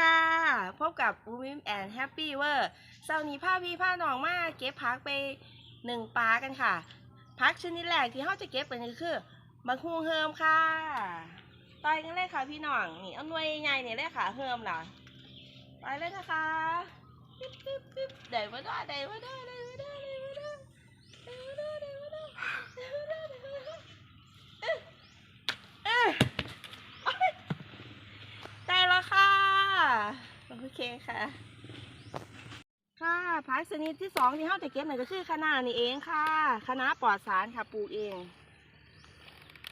ค่ะ พบกับอูมิมแอนแฮปปี้เวอร์เสาร์นี้ผ้าพี่ผ้าน้องมาเก็บพักไปหนึ่งปลากันค่ะ พักชนิดแรกที่เขาจะเก็บกันก็คือมะฮุงเฮิมค่ะต่อยกันเลยค่ะพี่น้องนี่เอาหน่วยใหญ่ๆนี่ยเลยค่ะเฮิมน่ะไปเลยนะคะตึ๊บตึ๊บตึ๊บเด๋ยวมาได้เดี๋ยวมาได้เดี๋ยวมาได้เดี๋ยวมาได้เดี๋ยวมาได้เดี๋ยวมาได้เดี๋ยวมาได้เดี๋ยวมาได้เอ้ยเอ้ยโอ๊ยได้แล้วค่ะ โอเคค่ะ ค่ะพักชนิดที่สองที่เราจะเก็บนี่ยก็คือคะน้านี่เองค่ะคะน้าปลอดสารค่ะปลูกเอง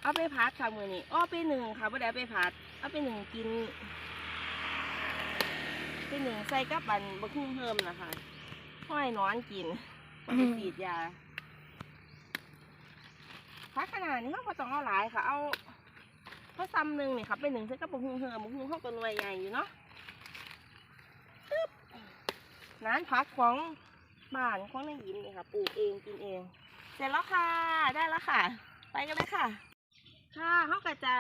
เอาไปพัดค่ะมือนี้อ้อไปหนึ่งค่ะไม่ได้ไปพัด เอาไปหนึ่งกินไปหนึ่งใส่กับบันบะคุ้งเฮิมนะคะห้อยนอนกินไปฉีดยาพักขนาดนี้เขาก็ต้องเอาหลายค่ะ เอาเพราะซ้ำหนึ่งนี่ค่ะไปหนึ่งใส่กับบะคุ้งเฮิมบะคุ้งเข้าก็หน่วยใหญ่อยู่เนาะ ร้านพักของบ้านของนายยิ้มนี่ค่ะปลูกเองกินเอง เสร็จแล้วค่ะได้แล้วค่ะ ไปกันเลยค่ะ ค่ะเขาก็จะ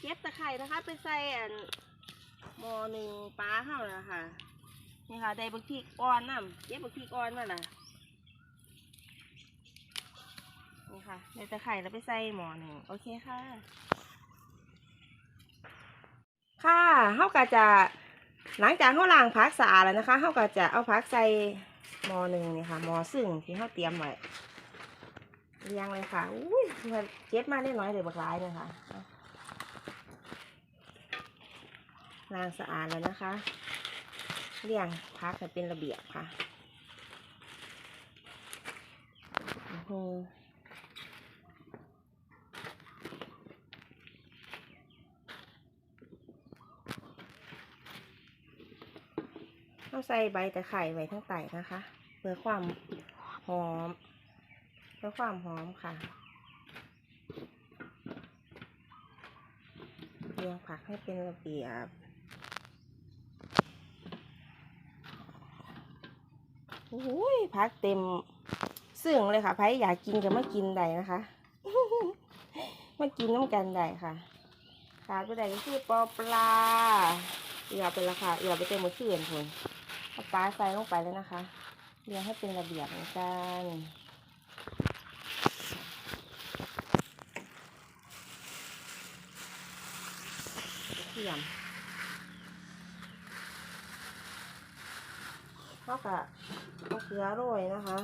เก็บตะไคร่นะคะไปใส่อันหมอหนึ่งปลาเข้าแล้วค่ะนี่ค่ะได้บักพริกอ่อนน้ำเก็บบักพริกอ่อนมาล่ะนี่ค่ะได้ตะไคร่แล้วไปใส่หมอหนึ่งโอเคค่ะ ค่ะเขาก็จะ หลังจากเขาล้างผักสะอาดแล้วนะคะเขาก็จะเอาผักใส่หม้อหนึ่งนี่ค่ะหม้อซึ่งที่เขาเตรียมไว้เรียงเลยค่ะอุ้ยเจ็บมาได้น้อยเลยบักร้ายเลยค่ะล้างสะอาดแล้วนะคะ เรียงผักให้เป็นระเบียบค่ะโอ้ เอาใส่ใบตะไคร่ไว้ทั้งไตนะคะ เพื่อความหอม เพื่อความหอมค่ะเรียงผักให้เป็นระเบียบโอ้ยผักเต็มซึ่งเลยค่ะไผอยากกินก็มากินได้นะคะ มากินน้ำกันได้ค่ะขาดไปได้ก็คือปอปลาเหลือไปละค่ะเหลือไปเต็มมือเขื่อนคุณ เอาปลาใส่ลงไปแล้วนะคะ เรียงให้เป็นระเบียบเหมือนกันเทียมเท่ากับเอาเกลือโรยนะคะ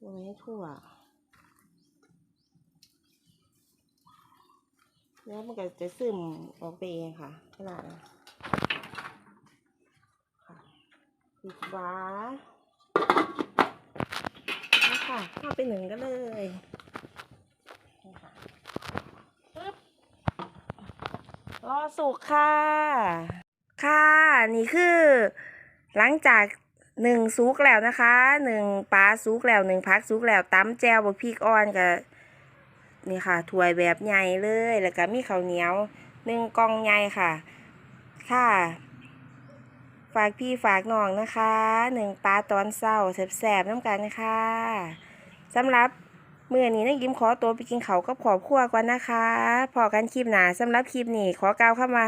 โรยให้ทั่ว แล้วมันก็จะซึมออกไปเองค่ะขนาดนั้ค่ะปิดฝาแล้วค่ะเข้าไปหนึ่งก็เลยรอสุกค่ะ ค่ะนี่คือ หลังจากหนึ่งซุกแล้วนะคะหนึ่งปลาซุกแล้วหนึ่งพักซุกแล้วตำแจวบวกพริกอ่อนกับ นี่ค่ะถ้วยแบบใหญ่เลย แล้วก็มีข้าวเหนียวหนึ่งกล่องใหญ่ค่ะ ค่ะ ฝากพี่ฝากน้องนะคะหนึ่งปลาตอนเศร้าแสบๆน้ำกันค่ะสำหรับเมื่อนี้นักยิ้มขอตัวไปกินเขากับขอบครัวก่อนนะคะ พอกันคลิปหนาสำหรับคลิปนี้ขอกล่าวเข้ามา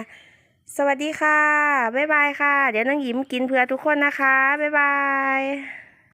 สวัสดีค่ะ บ๊ายบายค่ะ เดี๋ยวน้องยิ้มกินเพื่อทุกคนนะคะ บ๊ายบาย